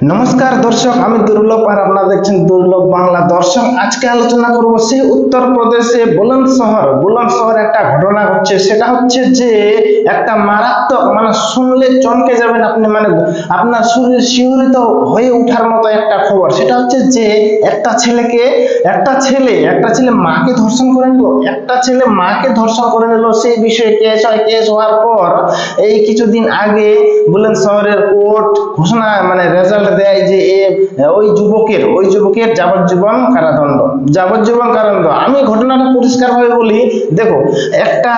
নমস্কার দর্শক, আমি দুর্লভ আর আপনারা দেখছেন দুর্লভ বাংলা দর্শক আজকে আলোচনা করব সেই উত্তরপ্রদেশে বুলন্দ শহর। বুলন্দ শহরে একটা ঘটনা হচ্ছে সেটা হচ্ছে যে একটা মারাত্মক মানে শুনলে চমকে যাবেন আপনি মানে আপনার শরীর শিহরিত হয়ে ওঠার মতো একটা খবর। সেটা হচ্ছে যে একটা ছেলেকে, একটা ছেলে একটা ছেলে মাকে ধর্ষণ করে নিল, একটা ছেলে মাকে ধর্ষণ করে নিল, সেই বিষয়ে কেস হয়, কেস হওয়ার পর এই কিছুদিন আগে বুলন্দ শহরের কোর্ট ঘোষণা মানে রেজাল্ট দেয় যে ওই যুবকের ওই যুবকের যাবজ্জীবন কারাদণ্ড। যাবজ্জীবন কারাদণ্ড। আমি ঘটনাটা পরিষ্কার ভাবে বলি, দেখো, একটা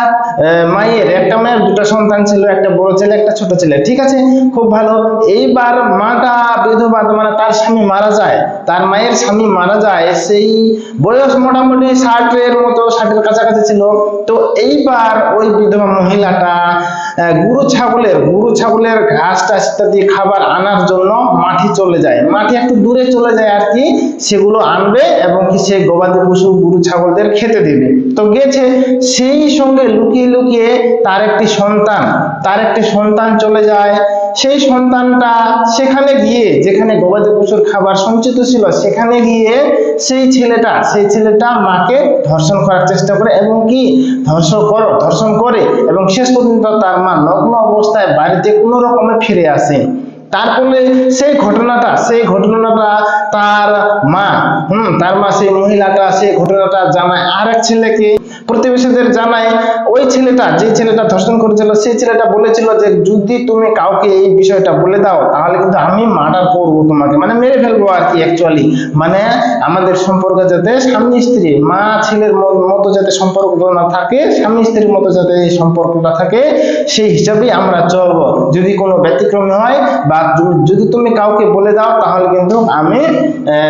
মায়ের একটা মায়ের দুটো সন্তান ছিল, একটা বড় ছেলে, একটা ছোট ছেলে, ঠিক আছে? খুব ভালো। এইবার মাটা বিধবা মানে তার স্বামী মারা যায়, তার মায়ের স্বামী মারা যায়, সেই বয়স মোটামুটি ষাটের মতো, ষাটের কাছাকাছি ছিল। তো এইবার ওই বিধবা মহিলাটা গরু, ছাগলের গরু, ছাগলের ঘাস, টাস ইত্যাদি খাবার আনার জন্য মাঠে চলে যায়। মাঠে একটু দূরে চলে যায় আর কি, সেগুলো আনবে এবং কি সেই গবাদি পশু, গরু, ছাগলদের খেতে দেবে। তো গেছে, সেই সঙ্গে লুকিয়ে লুকিয়ে তার একটি সন্তান, তার একটি সন্তান চলে যায়। সেই সন্তানটা সেখানে গিয়ে, যেখানে গবাদি পশুর খাবার সঞ্চিত ছিল, সেখানে গিয়ে সেই ছেলেটা সেই ছেলেটা মাকে ধর্ষণ করার চেষ্টা করে এবং কি ধর্ষণ কর, ধর্ষণ করে এবং শেষ পর্যন্ত তার মা নগ্ন অবস্থায় বাড়িতে কোনো রকমে ফিরে আসে। তারপরে সেই ঘটনাটা সেই ঘটনাটা তার মা, হুম, তার মা সেই মহিলাটা, সেই ঘটনাটা জানায়। আর এক ছেলেকে প্রতিবেশীদের জানায়, ওই ছেলেটা, যে ছেলেটা ধর্ষণ করেছিল, সেই ছেলেটা বলেছিল যে, যদি তুমি কাউকে এই বিষয়টা বলে দাও, তাহলে কিন্তু আমি মার্ডার করব তোমাকে। মানে মেরে ফেলব আর কি অ্যাকচুয়ালি মানে আমাদের সম্পর্ক যাতে স্বামী স্ত্রী, মা, ছেলের মতো যাতে সম্পর্ক না থাকে, স্বামী স্ত্রীর মতো যাতে এই সম্পর্কটা থাকে, সেই হিসাবেই আমরা চলবো। যদি কোনো ব্যতিক্রমী হয় বা যু- যদি তুমি কাউকে বলে দাও, তাহলে কিন্তু আমি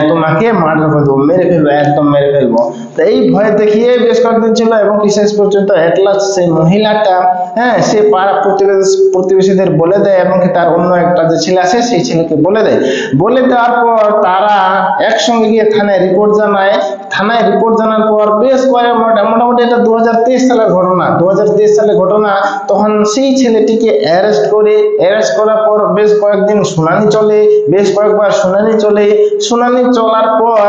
তোমাকে মার্ডার করে দেবো, মেরে ফেলব, একদম মেরে ফেলব। তো এই ভয় দেখিয়ে বেশ কয়েকদিন ছিল এবং শেষ পর্যন্ত এটলাস সেই মহিলাটা হ্যাঁ সে পাড়া প্রতিবেশী, প্রতিবেশীদের বলে দেয় এবং তার অন্য একটা যে ছেলে আছে, সেই ছেলেকে বলে দেয়। বলে দেওয়ার পর তারা একসঙ্গে গিয়ে থানায় রিপোর্ট জানায়। থানায় রিপোর্ট জানার পর বেশ কয়েক, মোটা- মোটামুটি এটা দু সালের ঘটনা দু সালের ঘটনা, তখন সেই ছেলেটিকে অ্যারেস্ট করে অ্যারেস্ট করার পর বেশ কয়েকদিন শুনানি চলে, বেশ কয়েকবার শুনানি চলে। শুনানি চলার পর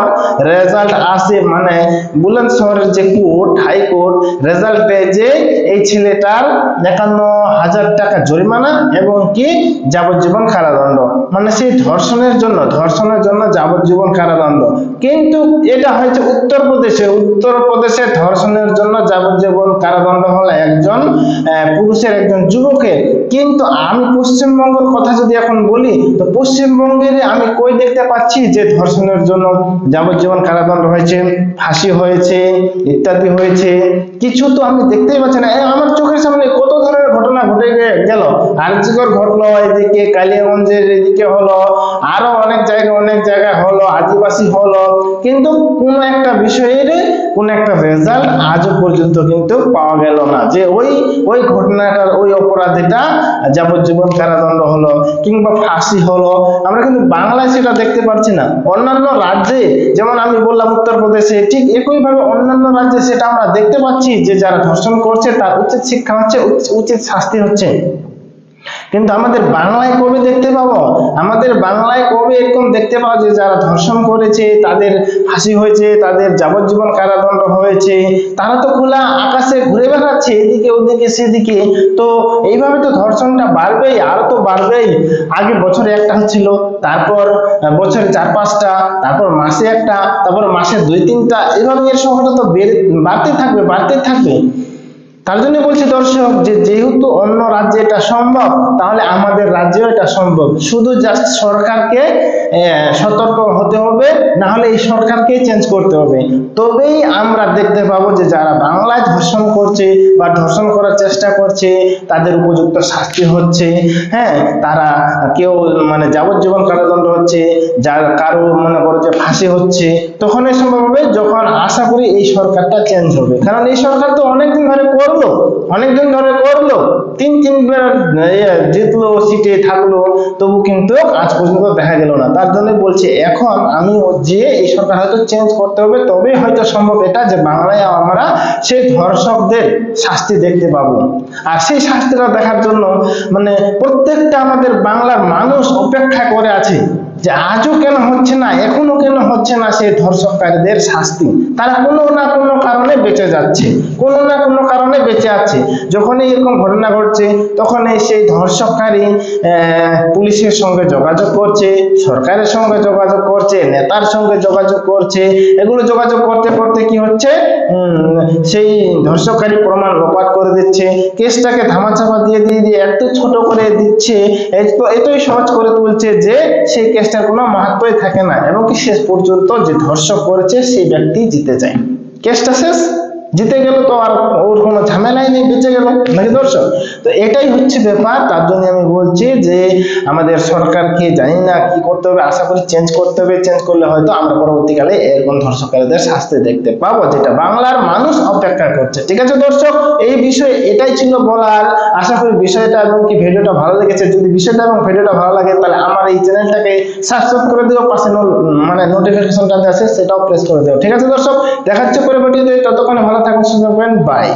রেজাল্ট আসে মানে বুলন্দ শহরের যে কোর্ট হাইকোর্ট রেজাল্ট দেয় যে এই ছেলেটার একান্ন হাজার টাকা জরিমানা এবং কি যাবজ্জীবন কারাদণ্ড। সেই ধর্ষণের জন্য ধর্ষণের জন্য যাবজ্জীবন কারাদণ্ড। কিন্তু এটা হয়েছে উত্তরপ্রদেশে। উত্তরপ্রদেশে ধর্ষণের জন্য যাবজ্জীবন কারাদণ্ড হলো একজন পুরুষের একজন যুবকের। কিন্তু আমি পশ্চিমবঙ্গের কথা যদি এখন বলি, তো পশ্চিমবঙ্গের আমি কই দেখতে পাচ্ছি যে ধর্ষণের জন্য যাবজ্জীবন কারাদণ্ড হয়েছে, ফাঁসি হয়েছে, ইত্যাদি হয়েছে। কিছু তো আমি দেখতেই পাচ্ছি না। আমার চোখের সামনে কত ধরনের ঘটনা ঘটে গেল। আর্যিকর ঘটলো এদিকে, কালিয়াগঞ্জের এদিকে হলো আরও অনেক জায়গায় অনেক জায়গায় হলো, আদিবাসী হলো, কিন্তু কোন একটা বিষয়ের কোন একটা রেজাল্ট আজও পর্যন্ত কিন্তু পাওয়া গেল না। যে ওই ওই ঘটনাটার, ওই অপরাধীটা যাবজ্জীবন কারাদণ্ড হলো কিংবা ফাঁসি হলো, আমরা কিন্তু বাংলায় সেটা দেখতে পাচ্ছি না। অন্যান্য রাজ্যে, যেমন আমি বললাম উত্তরপ্রদেশে, ঠিক একইভাবে অন্যান্য রাজ্যে সেটা আমরা দেখতে পাচ্ছি যে যারা ধর্ষণ করছে, তার উচিত শিক্ষা হচ্ছে উচিত শাস্তি হচ্ছে। কিন্তু আমাদের বাংলায় কবে দেখতে পাবো? আমাদের বাংলায় কবে এরকম দেখতে পাবো যে যারা ধর্ষণ করেছে, তাদের ফাঁসি হয়েছে, তাদের যাবজ্জীবন কারাদণ্ড হয়েছে। তারা তো খোলা আকাশে ঘুরে বেড়াচ্ছে, এদিকে, ওদিকে, সেদিকে। তো এইভাবে তো ধর্ষণটা বাড়বেই, আরও তো বাড়বেই। আগে বছরে একটা হচ্ছিল তারপর বছরে চার পাঁচটা, তারপর মাসে একটা, তারপর মাসে দুই তিনটা। এভাবে এর সংখ্যাটা তো বেড়ে বাড়তেই থাকবে বাড়তেই থাকবে। তার জন্য বলছি দর্শক যে যেহেতু অন্য রাজ্যে এটা সম্ভব, তাহলে আমাদের রাজ্যেও এটা সম্ভব। শুধু জাস্ট সরকারকে সতর্ক হতে হবে, না হলে এই সরকারকেই চেঞ্জ করতে হবে। তবেই আমরা দেখতে পাবো যে যারা বাংলায় ধর্ষণ করছে বা ধর্ষণ করার চেষ্টা করছে, তাদের উপযুক্ত শাস্তি হচ্ছে। হ্যাঁ তারা কেউ মানে যাবজ্জীবন কারাদণ্ড হচ্ছে, যার কারও মনে করো যে ফাঁসি হচ্ছে, তখনই সম্ভব হবে যখন আশা করি এই সরকারটা চেঞ্জ হবে। কারণ এই সরকার তো অনেকদিন ধরে করল অনেকদিন ধরে করল, তিন তিনবার জিতলো, সিটে থাকল, তবু কিন্তু আজ পর্যন্ত দেখা গেল না। তার জন্য বলছি, এখন আমি যে এই সরকার হয়তো চেঞ্জ করতে হবে তবে হয়তো সম্ভব এটা যে বাংলায় আমরা সেই ধর্ষকদের শাস্তি দেখতে পাবো। আর সেই শাস্তিটা দেখার জন্য মানে প্রত্যেকটা আমাদের বাংলার মানুষ অপেক্ষা করে আছে। যে আজও কেন হচ্ছে না, এখনও কেন হচ্ছে না সেই ধর্ষককারীদের শাস্তি? তারা কোনো না কোনো কারণে বেঁচে যাচ্ছে, কোনো না কোনো কারণে বেঁচে আছে। যখনই এরকম ঘটনা ঘটছে তখন এই সেই ধর্ষককারী পুলিশের সঙ্গে যোগাযোগ করছে, সরকারের সঙ্গে যোগাযোগ করছে, নেতার সঙ্গে যোগাযোগ করছে। এগুলো যোগাযোগ করতে করতে কি হচ্ছে? সেই ধর্ষককারী প্রমাণ লোপাট করে দিচ্ছে, কেসটাকে ধামাচাপা দিয়ে দিয়ে দিয়ে এত ছোট করে দিচ্ছে। এত- এতই সহজ করে তুলছে যে সেই কেসটার কোনো মাহাত্মই থাকে না। এমনকি শেষ পর্যন্ত যে ধর্ষক করেছে, সেই ব্যক্তি জিতে যায়। কেসটা শেষ? জিতে গেল তো আর ওর কোনো ঝামেলাই নেই, বেঁচে গেল, নাকি দর্শক? তো এটাই হচ্ছে ব্যাপার, তার জন্য আমি বলছি যে আমাদের সরকারকে জানি না কি করতে হবে, আশা করি চেঞ্জ করতে হবে চেঞ্জ করলে হয়তো আমরা পরবর্তীকালে এরকম ধর্ষকারীদের শাস্তি দেখতে পাবো, যেটা বাংলার মানুষ অপেক্ষা করছে। ঠিক আছে দর্শক, এই বিষয়ে এটাই ছিল বলার। আশা করি বিষয়টা এবং কি ভিডিওটা ভালো লেগেছে? যদি বিষয়টা এবং ভিডিওটা ভালো লাগে, তাহলে আমার এই চ্যানেলটাকে সাবস্ক্রাইব করে দিও, পাশে মানে নোটিফিকেশনটা আছে, সেটাও প্রেস করে দিও। ঠিক আছে দর্শক, দেখাচ্ছে পরে ভিডিওতে ততক্ষণে ভালো থাকুন সুস্থ থাকবেন বাই